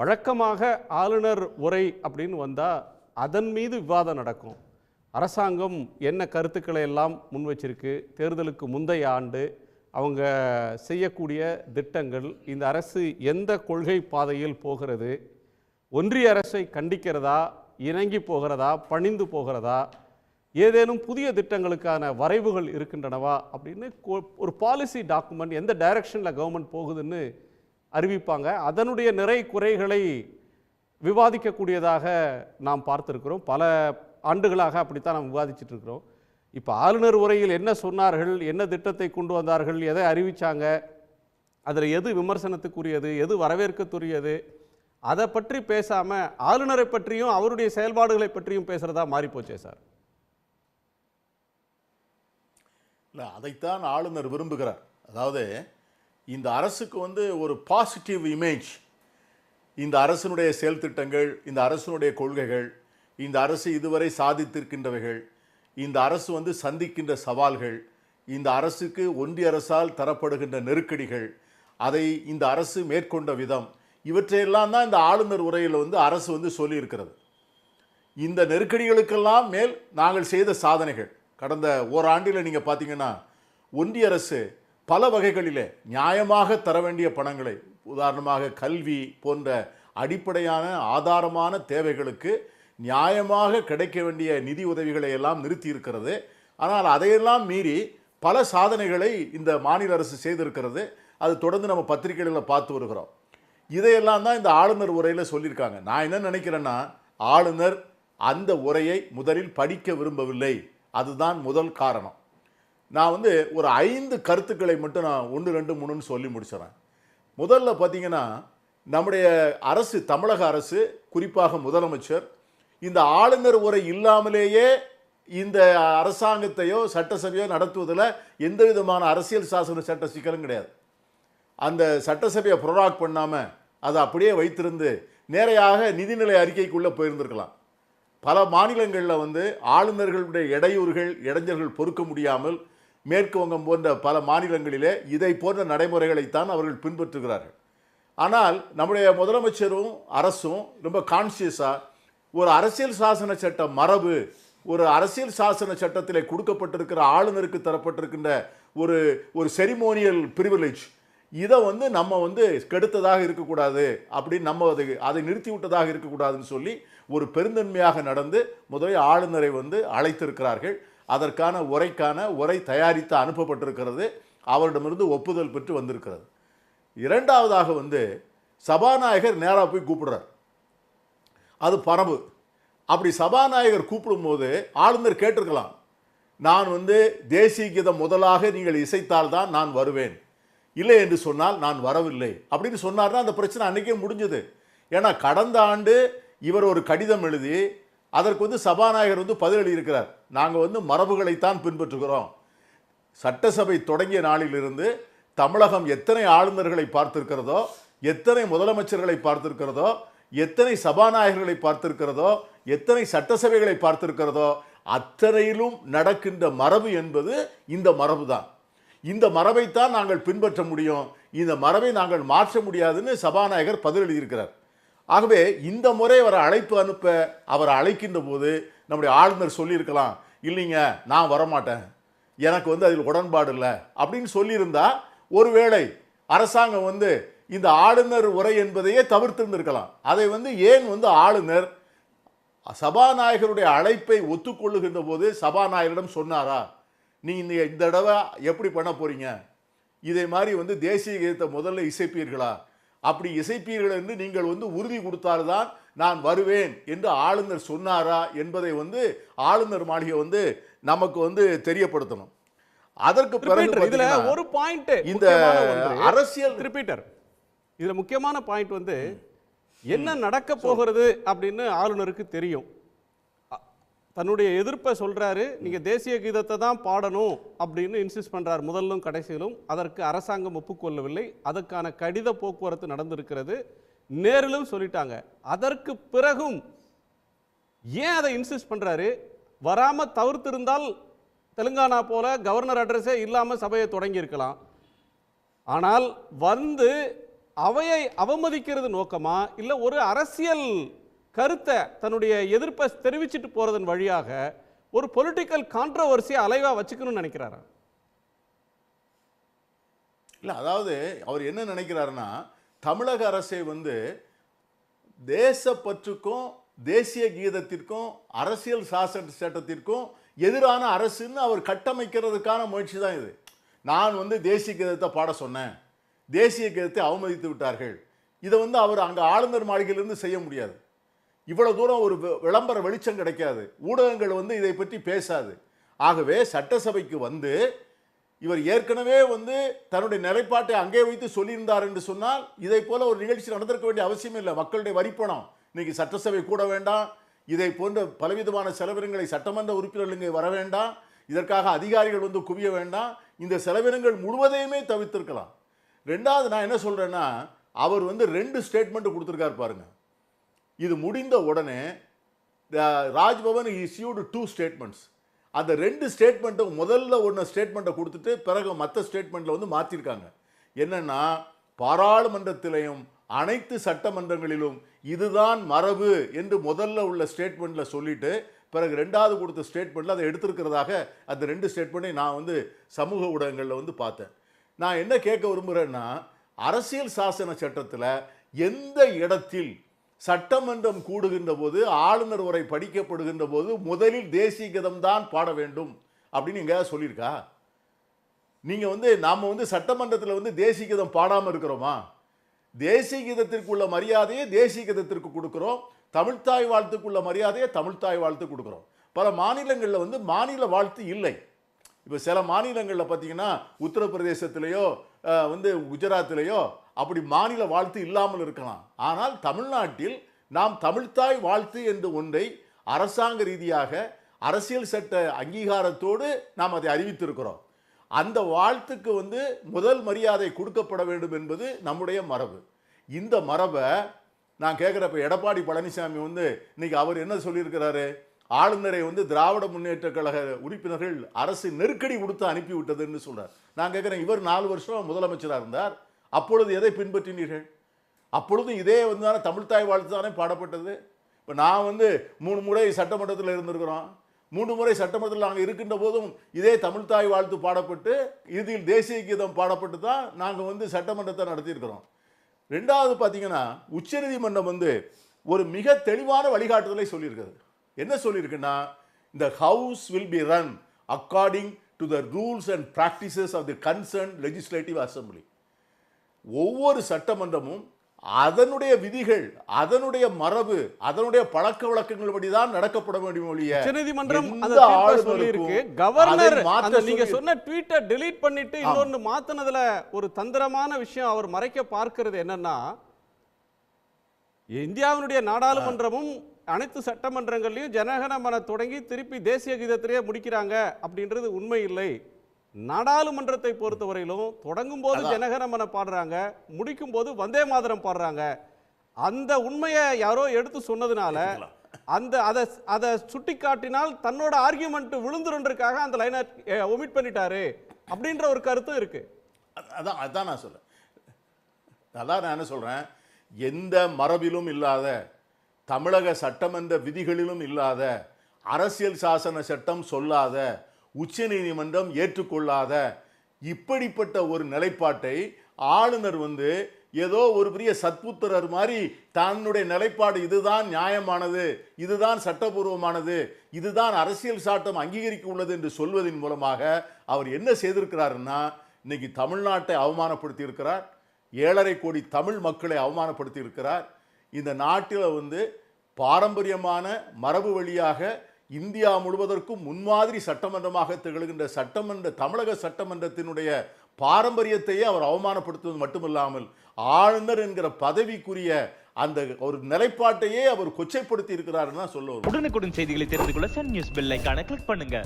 வழக்கமாக ஆளுநர் உரை அப்படின்னு வந்தால் அதன் மீது விவாதம் நடக்கும். அரசாங்கம் என்ன கருத்துக்களை எல்லாம் முன் வச்சிருக்கு தேர்தலுக்கு முந்தைய ஆண்டு அவங்க செய்யக்கூடிய திட்டங்கள் இந்த அரசு எந்த கொள்கை பாதையில் போகிறது ஒன்றிய அரசை கண்டிக்கிறதா இணங்கி போகிறதா பணிந்து போகிறதா ஏதேனும் புதிய திட்டங்களுக்கான வரைவுகள் இருக்கின்றனவா அப்படின்னு ஒரு பாலிசி டாக்குமெண்ட் எந்த டைரக்ஷனில் கவர்மெண்ட் போகுதுன்னு அறிவிப்பாங்க. அதனுடைய நிறை குறைகளை விவாதிக்கக்கூடியதாக நாம் பார்த்துருக்கிறோம். பல ஆண்டுகளாக அப்படித்தான் நாம் விவாதிச்சுட்டு இருக்கிறோம் இப்போ ஆளுநர் உரையில் என்ன சொன்னார்கள்? என்ன திட்டத்தை கொண்டு வந்தார்கள்? எதை அறிவித்தாங்க அதில் எது விமர்சனத்துக்குரியது? எது வரவேற்கத்துரியது அதை பற்றி பேசாமல் ஆளுநரை பற்றியும் அவருடைய செயல்பாடுகளை பற்றியும் பேசுகிறதா மாறிப்போச்சே சார்? இல்லை அதைத்தான் ஆளுநர் விரும்புகிறார். அதாவது இந்த அரசுக்கு வந்து ஒரு பாசிட்டிவ் இமேஜ் இந்த அரசினுடைய செயல் திட்டங்கள் இந்த அரசினுடைய கொள்கைகள் இந்த அரசு இதுவரை சாதித்திருக்கின்றவைகள் இந்த அரசு வந்து சந்திக்கின்ற சவால்கள் இந்த அரசுக்கு ஒன்றிய அரசால் தரப்படுகின்ற நெருக்கடிகள் அதை இந்த அரசு மேற்கொண்ட விதம் இவற்றையெல்லாம் தான் இந்த ஆளுநர் உரையில் வந்து அரசு வந்து சொல்லியிருக்கிறது. இந்த நெருக்கடிகளுக்கெல்லாம் மேல் நாங்கள் செய்த சாதனைகள். கடந்த ஓராண்டில் நீங்கள் பார்த்தீங்கன்னா ஒன்றிய அரசு பல வகைகளிலே நியாயமாக தர வேண்டிய பணங்களை உதாரணமாக கல்வி போன்ற அடிப்படையான ஆதாரமான தேவைகளுக்கு நியாயமாக கிடைக்க வேண்டிய நிதி உதவிகளை எல்லாம் நிறுத்தி இருக்கிறது ஆனால் அதையெல்லாம் மீறி பல சாதனைகளை இந்த மாநில அரசு செய்திருக்கிறது. அது தொடர்ந்து நம்ம பத்திரிகைகளில் பார்த்து வருகிறோம். இதையெல்லாம் தான் இந்த ஆளுநர் உரையில் சொல்லியிருக்காங்க. நான் என்ன நினைக்கிறேன்னா ஆளுநர் அந்த உரையை முதலில் படிக்க விரும்பவில்லை. அதுதான் முதல் காரணம். நான் வந்து ஒரு ஐந்து கருத்துக்களை மட்டும் நான் ஒன்று ரெண்டு மூணுன்னு சொல்லி முடிச்சிடறேன். முதல்ல பார்த்தீங்கன்னா நம்முடைய அரசு தமிழக அரசு குறிப்பாக முதலமைச்சர் இந்த ஆளுநர் உரை இல்லாமலேயே இந்த அரசாங்கத்தையோ சட்டசபையோ நடத்துவதில் எந்த விதமான அரசியல் சாசன சட்ட சிக்கலும் கிடையாது. அந்த சட்டசபையை ப்ரொராக் பண்ணாமல் அதை அப்படியே வைத்திருந்து நேரையாக நிதிநிலை அறிக்கைக்குள்ளே போயிருந்திருக்கலாம். பல மாநிலங்களில் வந்து ஆளுநர்களுடைய இடையூறுகள் இடைஞ்சல்கள் பொறுக்க முடியாமல் மேற்கு வங்கம் போன்ற பல மாநிலங்களிலே இதை போன்ற நடைமுறைகளைத்தான் அவர்கள் பின்பற்றுகிறார்கள். ஆனால் நம்முடைய முதலமைச்சரும் அரசும் ரொம்ப கான்சியஸாக ஒரு அரசியல் சாசன சட்ட மரபு ஒரு அரசியல் சாசன சட்டத்தில் கொடுக்கப்பட்டிருக்கிற ஆளுநருக்கு தரப்பட்டிருக்கின்ற ஒரு ஒரு செரிமோனியல் பிரிவிலேஜ் இதை வந்து நம்ம வந்து கெடுத்ததாக இருக்கக்கூடாது அப்படின்னு நம்ம அதை அதை நிறுத்தி விட்டதாக இருக்கக்கூடாதுன்னு சொல்லி ஒரு பெருந்தன்மையாக நடந்து முதலில் ஆளுநரை வந்து அழைத்திருக்கிறார்கள். அதற்கான உரைக்கான உரை தயாரித்து அனுப்பப்பட்டிருக்கிறது. அவரிடமிருந்து ஒப்புதல் பெற்று வந்திருக்கிறது. இரண்டாவதாக வந்து சபாநாயகர் நேராக போய் கூப்பிடுறார். அது பரம்பு அப்படி சபாநாயகர் கூப்பிடும்போது ஆளுநர் கேட்டிருக்கலாம். நான் வந்து தேசிய கீதம் முதலாக நீங்கள் இசைத்தால்தான் நான் வருவேன். இல்லை என்று சொன்னால் நான் வரவில்லை. அப்படின்னு சொன்னார்னா அந்த பிரச்சனை அன்றைக்கே முடிஞ்சது. ஏன்னா கடந்த ஆண்டு இவர் ஒரு கடிதம் எழுதி அதற்கு வந்து சபாநாயகர் வந்து பதிலடி இருக்கிறார். நாங்கள் வந்து மரபுகளைத்தான் பின்பற்றுகிறோம். சட்டசபை தொடங்கிய நாளிலிருந்து தமிழகம் எத்தனை ஆளுநர்களை பார்த்திருக்கிறதோ எத்தனை முதலமைச்சர்களை பார்த்திருக்கிறதோ எத்தனை சபாநாயகர்களை பார்த்திருக்கிறதோ எத்தனை சட்டசபைகளை பார்த்திருக்கிறதோ அத்தனையிலும் நடக்கின்ற மரபு என்பது இந்த மரபு தான் இந்த மரபைத்தான் நாங்கள் பின்பற்ற முடியும். இந்த மரபை நாங்கள் மாற்ற முடியாதுன்னு சபாநாயகர் பதில் ஆகவே இந்த முறை அவர் அழைப்பு அனுப்ப அவரை அழைக்கின்ற போது நம்முடைய ஆளுநர் சொல்லியிருக்கலாம் இல்லைங்க நான் வரமாட்டேன். எனக்கு வந்து அதில் உடன்பாடு இல்லை. அப்படின்னு சொல்லியிருந்தா ஒருவேளை அரசாங்கம் வந்து இந்த ஆளுநர் உரை என்பதையே தவிர்த்திருந்திருக்கலாம். அதை வந்து ஏன் வந்து ஆளுநர் சபாநாயகருடைய அழைப்பை ஒத்துக்கொள்ளுகின்ற போது சபாநாயகரிடம் சொன்னாரா? நீ இந்த இந்த தடவை எப்படி பண்ண போறீங்க? இதே மாதிரி வந்து தேசிய கீதத்தை முதல்ல இசைப்பீர்களா? அப்படி இசைப்பீர்கள் என்று நீங்கள் வந்து உறுதி கொடுத்தால்தான் நான் வருவேன் என்று ஆளுநர் சொன்னாரா என்பதை வந்து ஆளுநர் மாளிகை வந்து நமக்கு வந்து தெரியப்படுத்தணும். அதற்கு பிறகு இதுல ஒரு பாயிண்ட் இந்த அரசியல் ரிப்பீட்டர் இதுல முக்கியமான பாயிண்ட் வந்து என்ன நடக்க போகிறது அப்படின்னு ஆளுநருக்கு தெரியும். தன்னுடைய எதிர்ப்பை சொல்கிறாரு நீங்கள் தேசிய கீதத்தை தான் பாடணும் அப்படின்னு இன்சிஸ்ட் பண்ணுறார் முதலும் கடைசியிலும் அதற்கு அரசாங்கம் ஒப்புக்கொள்ளவில்லை. அதற்கான கடித போக்குவரத்து நடந்திருக்கிறது. நேரிலும் சொல்லிட்டாங்க. அதற்கு பிறகும் ஏன் அதை இன்சிஸ்ட் பண்ணுறாரு வராமல் தவிர்த்திருந்தால் தெலுங்கானா போல கவர்னர் அட்ரஸே இல்லாமல் சபையை தொடங்கியிருக்கலாம். ஆனால் வந்து அவையை அவமதிக்கிறது நோக்கமா? இல்லை ஒரு அரசியல் கருத்தை தன்னுடைய எதிர்ப்பை தெரிவிச்சிட்டு போகிறதன் வழியாக ஒரு பொலிட்டிக்கல் கான்ட்ரவர்சியை அலைவாக வச்சுக்கணும்னு நினைக்கிறாரா? இல்லை அதாவது அவர் என்ன நினைக்கிறாருன்னா தமிழக அரசை வந்து தேசப்பற்றுக்கும் தேசிய கீதத்திற்கும் அரசியல் சாசன சட்டத்திற்கும் எதிரான அரசுன்னு அவர் கட்டமைக்கிறதுக்கான முயற்சி தான் இது. நான் வந்து தேசிய கீதத்தை பாட சொன்னேன். தேசிய கீதத்தை அவமதித்து விட்டார்கள். இதை வந்து அவர் அங்கே ஆளுநர் மாளிகையிலிருந்து செய்ய முடியாது. இவ்வளவு தூரம் ஒரு விளம்பர வெளிச்சம் கிடைக்காது. ஊடகங்கள் வந்து இதை பற்றி பேசாது. ஆகவே சட்டசபைக்கு வந்து இவர் ஏற்கனவே வந்து தன்னுடைய நிலைப்பாட்டை அங்கே வைத்து சொல்லியிருந்தார் என்று சொன்னால் இதை போல ஒரு நிகழ்ச்சி நடந்திருக்க வேண்டிய அவசியம் இல்லை. மக்களுடைய வரிப்பணம். இன்னைக்கு சட்டசபை கூட வேண்டாம். இதை போன்ற பலவிதமான செலவினங்களை சட்டமன்ற உறுப்பினர்கள் இங்கே வர வேண்டாம். இதற்காக அதிகாரிகள் வந்து குவிய வேண்டாம். இந்த செலவினங்கள் முழுவதையுமே தவிர்த்திருக்கலாம். ரெண்டாவது நான் என்ன சொல்கிறேன்னா அவர் வந்து ரெண்டு ஸ்டேட்மெண்ட் கொடுத்துருக்காரு பாருங்கள் இது முடிந்த உடனே த- ராஜ்பவன் இஸ்யூடு டூ ஸ்டேட்மெண்ட்ஸ் அந்த ரெண்டு ஸ்டேட்மெண்ட்டும் முதல்ல ஒன்று ஸ்டேட்மெண்ட்டை கொடுத்துட்டு பிறகு மற்ற ஸ்டேட்மெண்ட்டில் வந்து மாற்றிருக்காங்க என்னென்னா பாராளுமன்றத்திலையும் அனைத்து சட்டமன்றங்களிலும் இதுதான் மரபு என்று முதல்ல உள்ள ஸ்டேட்மெண்ட்டில் சொல்லிட்டு பிறகு ரெண்டாவது கொடுத்த ஸ்டேட்மெண்ட்டில் அதை எடுத்திருக்கிறதாக அந்த ரெண்டு ஸ்டேட்மெண்ட்டை நான் வந்து சமூக ஊடகங்களில் வந்து பார்த்தேன். நான் என்ன கேட்க விரும்புகிறேன்னா அரசியல் சாசன சட்டத்தில் எந்த இடத்தில் சட்டமன்றம் கூடுகின்ற போது ஆளுநர் உரை படிக்கப்படுகின்ற போது முதலில் தேசிய கீதம் தான் பாட வேண்டும் அப்படின்னு எங்கேயாவது சொல்லியிருக்கா? நீங்கள் வந்து நாம் வந்து சட்டமன்றத்தில் வந்து தேசிய கீதம் பாடாமல் இருக்கிறோமா? தேசிய கீதத்திற்குள்ள மரியாதையை தேசிய கீதத்திற்கு கொடுக்குறோம். தமிழ்த்தாய் வாழ்த்துக்குள்ள மரியாதையை தமிழ்த்தாய் வாழ்த்து கொடுக்குறோம். பல மாநிலங்களில் வந்து மாநில வாழ்த்து இல்லை. இப்போ சில மாநிலங்களில் பார்த்தீங்கன்னா உத்தரப்பிரதேசத்திலேயோ வந்து குஜராத்திலேயோ அப்படி மாநில வாழ்த்து இல்லாமல் இருக்கலாம். ஆனால் தமிழ்நாட்டில் நாம் தமிழ்த்தாய் வாழ்த்து என்று ஒன்றை அரசாங்க ரீதியாக அரசியல் சட்ட அங்கீகாரத்தோடு நாம் அதை அறிவித்திருக்கிறோம். அந்த வாழ்த்துக்கு வந்து முதல் மரியாதை கொடுக்கப்பட வேண்டும் என்பது நம்முடைய மரபு. இந்த மரபை நான் கேட்குறப்ப எடப்பாடி பழனிசாமி வந்து இன்னைக்கு அவர் என்ன சொல்லியிருக்கிறாரு? ஆளுநரை வந்து திராவிட முன்னேற்ற கழக உறுப்பினர்கள் அரசு நெருக்கடி கொடுத்து அனுப்பிவிட்டதுன்னு சொல்கிறார் நான் கேட்குறேன் இவர் நாலு வருஷம் முதலமைச்சராக இருந்தார். அப்பொழுது எதை பின்பற்றினீர்கள்? அப்பொழுதும் இதே வந்து தானே தமிழ்த்தாய் வாழ்த்து தானே பாடப்பட்டது. இப்போ நான் வந்து மூணு முறை சட்டமன்றத்தில் இருந்திருக்கிறோம். மூன்று முறை சட்டமன்றத்தில் நாங்கள் இருக்கின்ற போதும் இதே தமிழ்த்தாய் வாழ்த்து பாடப்பட்டு இறுதியில் தேசிய கீதம் பாடப்பட்டு தான் நாங்கள் வந்து சட்டமன்றத்தை நடத்தியிருக்கிறோம். ரெண்டாவது பார்த்தீங்கன்னா உச்சநீதிமன்றம் வந்து ஒரு மிக தெளிவான வழிகாட்டுதலை சொல்லியிருக்கிறது. என்ன சொல்லியிருக்குன்னா இந்த house will be run according to the rules and practices of the concern legislative assembly ஒவ்வொரு சட்டமன்றமும் அதனுடைய விதிகள் அதனுடைய மரபு அதனுடைய பழக்க வழக்கங்கள் தான் நடக்கப்பட வேண்டும் ஒழிய உச்சநீதிமன்றம் அதை கவர்னர் நீங்க சொன்ன ட்வீட்டை டெலீட் பண்ணிட்டு இன்னொன்னு மாத்துனதுல ஒரு தந்திரமான விஷயம் அவர் மறைக்க பார்க்கிறது என்னன்னா இந்தியாவினுடைய நாடாளுமன்றமும் அனைத்து சட்டமன்றங்கள்லயும் ஜனகணமன தொடங்கி திருப்பி தேசிய கீதத்திலேயே முடிக்கிறாங்க அப்படின்றது உண்மை இல்லை. நாடாளுமன்றத்தை பொறுத்தவரையிலும் தொடங்கும் போது ஜனகணமன பாடுறாங்க முடிக்கும் போது வந்தே மாதரம் பாடுறாங்க. அந்த உண்மையை யாரோ எடுத்து சொன்னதுனால அந்த அதை அதை சுட்டி காட்டினால் தன்னோட ஆர்கியூமெண்ட் விழுந்துருன்றதுக்காக அந்த லைனை ஒமிட் பண்ணிட்டாரு அப்படின்ற ஒரு கருத்தும் இருக்கு. அதான் அதான் நான் சொல்றேன். அதான் நான் என்ன சொல்றேன்? எந்த மரபிலும் இல்லாத தமிழக சட்டமன்ற விதிகளிலும் இல்லாத அரசியல் சாசன சட்டம் சொல்லாத உச்சநீதிமன்றம் ஏற்றுக்கொள்ளாத இப்படிப்பட்ட ஒரு நிலைப்பாட்டை ஆளுநர் வந்து ஏதோ ஒரு பெரிய சத்புத்திரர் மாதிரி தன்னுடைய நிலைப்பாடு இதுதான் நியாயமானது இதுதான் சட்டபூர்வமானது இதுதான் அரசியல் சாட்டம் அங்கீகரிக்க உள்ளது என்று சொல்வதன் மூலமாக அவர் என்ன செய்திருக்கிறாருன்னா இன்னைக்கு தமிழ்நாட்டை அவமானப்படுத்தி இருக்கிறார் ஏழரை கோடி தமிழ் மக்களை அவமானப்படுத்தி இருக்கிறார் இந்த நாட்டில் வந்து பாரம்பரியமான மரபு வழியாக இந்தியா முழுவதற்கும் முன்மாதிரி சட்டமன்றமாக திகழ்கின்ற சட்டமன்ற தமிழக சட்டமன்றத்தினுடைய பாரம்பரியத்தையே அவர் அவமானப்படுத்துவது மட்டுமில்லாமல் ஆளுநர் என்கிற பதவிக்குரிய அந்த ஒரு நிலைப்பாட்டையே அவர் கொச்சைப்படுத்தி இருக்கிறாருன்னு தான் சொல்லுவார் உடனுக்குடன் செய்திகளை தெரிந்து கொள்ள சன் நியூஸ் பெல் கிளிக் பண்ணுங்க.